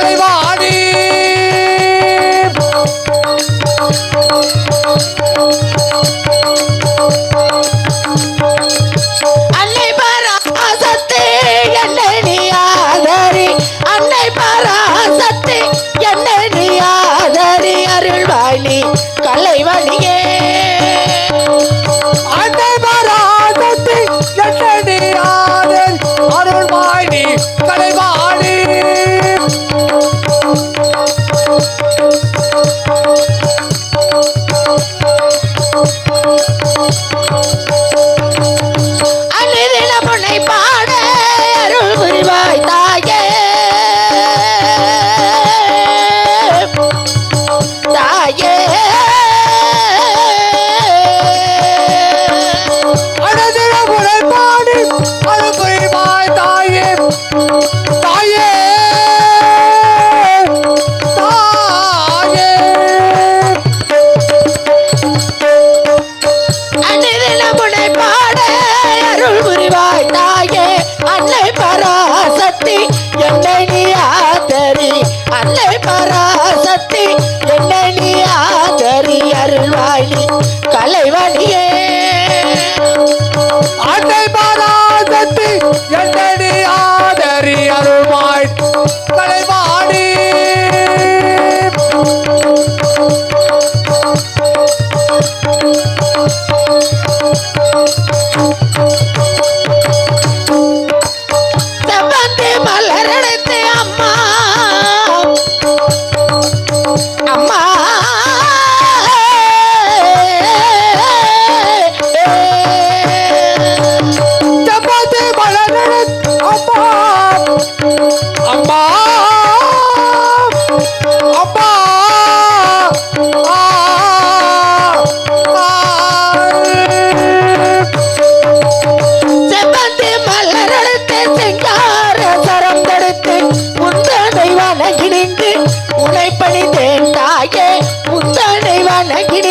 Arriba! அம்மா அம்மா செவ்வந்தி மலரடைத்து சிங்கார சரம் தடுத்து முந்தனை வணங்கி உனை பணிந்தேன் தாயே முந்தனை வணங்கி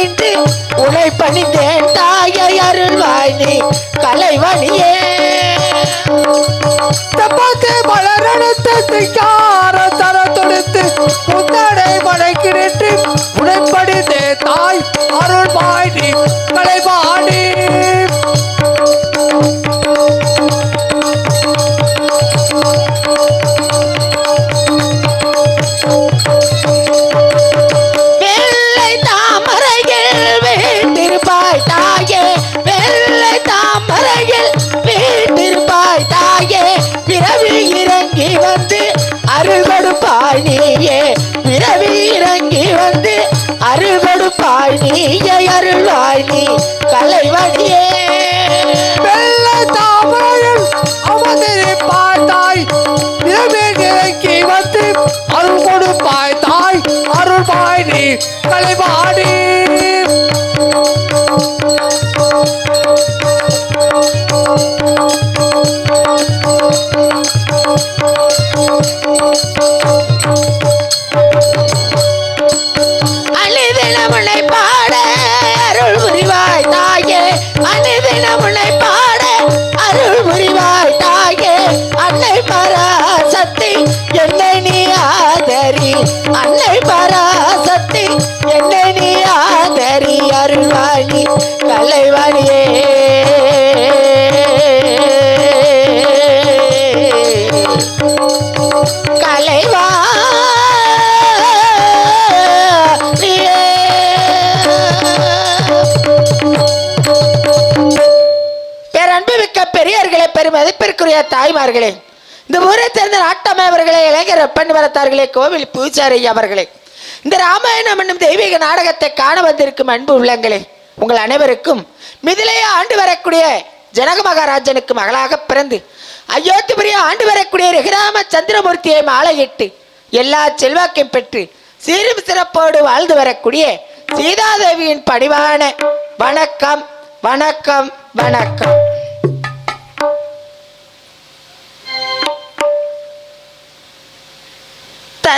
உனை பணிந்தேன் அருள்வாய் நீ கலைவணியே செம்பருத்தி மலரடித்து சிங்கார சரம் தொடுத்து முத்தடை வணங்கிட்டு உடன்படித்தே தாய் அருள் நீ கலைவாணி அருள் கொடுப்பாய் நீயே. பிறவி இறங்கி வந்து அருள் கொடுப்பாய் நீயே. அருள்வாய் நீ கலைவணியே வெள்ளை தாமரையில் வந்து அருள் கொடுப்பாய் தாய். அருள் பாய் நீ கலைவாணி அணிதினமுனை பாட அருள் புரிவாய் தாயே. அன்னை பராசக்தி என்னை நீ ஆதரி. அன்னை பராசக்தி என்னை நீ ஆதரி. அருள்வாணி கலைவாணியே தாய்மார்களே இந்த ஊரை சேர்ந்த நாட்டமையவர்களே இளைஞர் பெண் வரத்தார்களே கோவில் பூஜாரி அவர்களே இந்த ராமாயணம் என்னும் தெய்வீக நாடகத்தை காண வந்திருக்கும் அன்பு உள்ளங்களே உங்கள் அனைவருக்கும் மிதிலையே ஆண்டு வரக்கூடிய ஜனக மகாராஜனுக்கு மகளாக பிறந்து அயோத்திபுரிய ஆண்டு வரக்கூடிய ரகுராம சந்திரமூர்த்தியை மாலையிட்டு எல்லா செல்வாக்கையும் பெற்று சீரும் சிறப்போடு வாழ்ந்து வரக்கூடிய சீதாதேவியின் பணிவான வணக்கம் வணக்கம் வணக்கம்.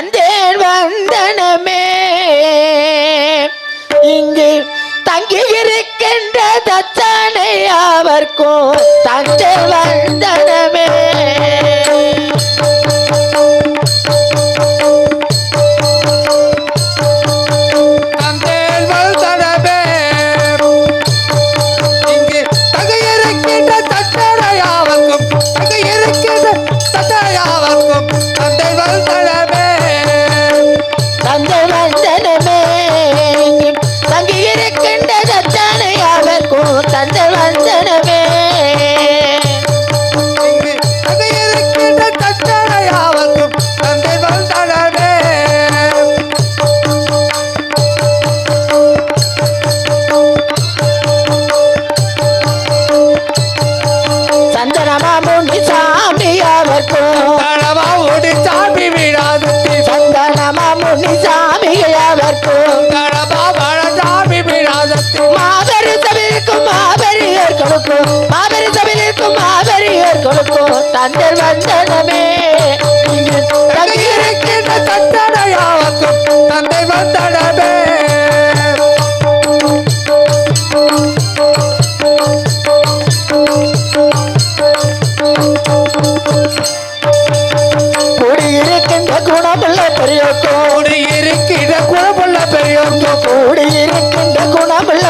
தந்தேன் வந்தனமே. இங்கு தங்கி இருக்கின்ற தச்சானை அவர்க்கும் தந்தேன் வந்தன மாபெரும் கொடுக்கும் மாபெரு சபையிற்கும் மாபெரியோர் கொடுக்கும் தந்தர் வந்தனமே.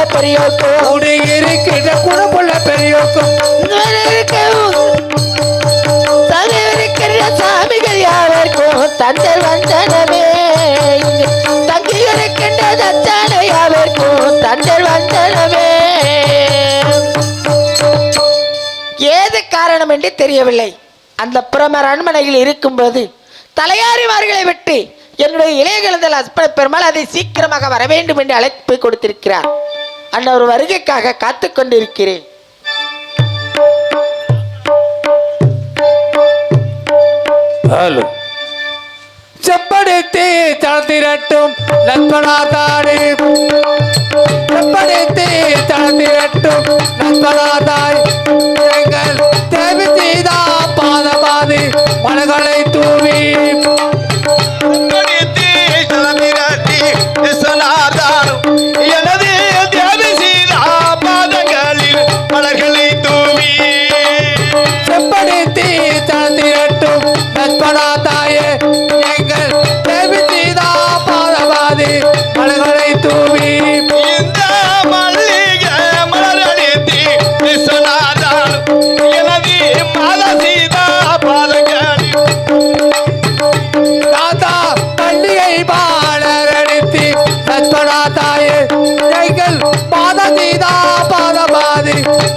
பெரியோக்கும். கூடி இருக்கிற குணமுள்ள பெரியோக்கும். சாமிகள் யாவர்க்கும் தந்தல் வந்தனமே. தங்கியிருக்கின்ற தத்தான தந்தல் வந்தனமே. ஏது காரணம் என்று தெரியவில்லை. அந்த பிரமர் அரண்மனையில் இருக்கும்போது தலையாரிமார்களை விட்டு என்னுடைய இளைய குழந்தை ஹஸ்பண்ட் பெருமாள் அதை சீக்கிரமாக வர வேண்டும் என்று அழைப்பு கொடுத்திருக்கிறார். அந்த ஒரு வருகைக்காக காத்து கொண்டிருக்கிறேன். ஹலோ. செப்படித்து தளர்த்திரட்டும் நண்பனாதாரி செப்படித்து தளர்த்திரட்டும் நண்பனாதாய் எங்கள் தேவி சீதா பாதபாதி மலர்களை தூவி.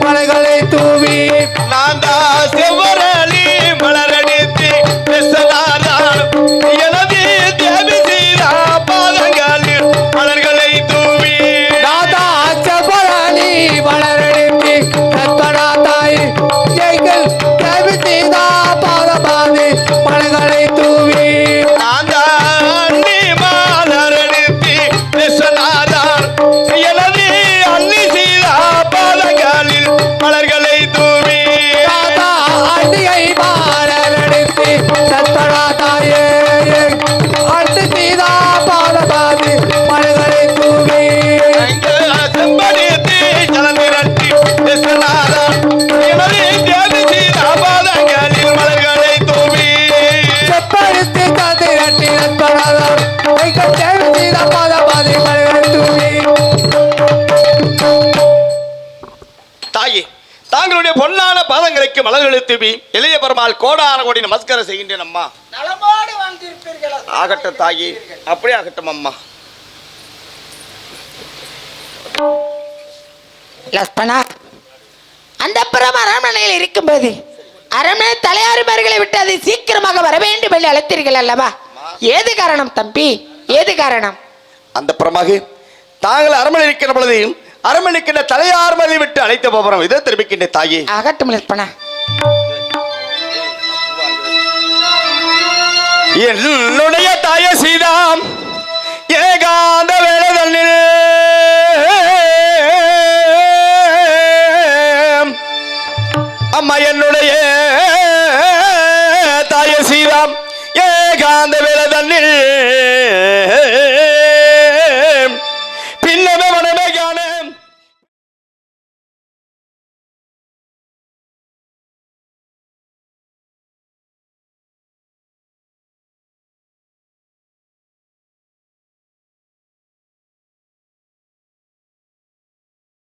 மலைகள் தாங்களுடைய பொன்னான பாதங்களுக்கு மலர்களை தூவி இளைய பெருமாள் கோடான கோடி நமஸ்காரம் செய்கின்றேன் அம்மா. ஆகட்டும் தாயே. அப்படியே ஆகட்டும் அம்மா. லக்ஷ்மணா அந்த புறம் அரண்மனையில் இருக்கும்போது அரண்மனை தலையாரிமார்களை விட்டு அதை சீக்கிரமாக வர வேண்டும் என்று அழைத்தீர்கள் அல்லவா? ஏது காரணம் தம்பி? ஏது காரணம்? அந்த புறமாக தாங்கள் அரண்மனை இருக்கிற பொழுது அரண்மனைக்கின்ற தலையார் மலை விட்டு அழைத்த போகிறோம் இதை தெரிவிக்கின்ற தாயே. ஆகட்டும் லக்ஷ்மணா என்னுடைய தாயே சீதாம்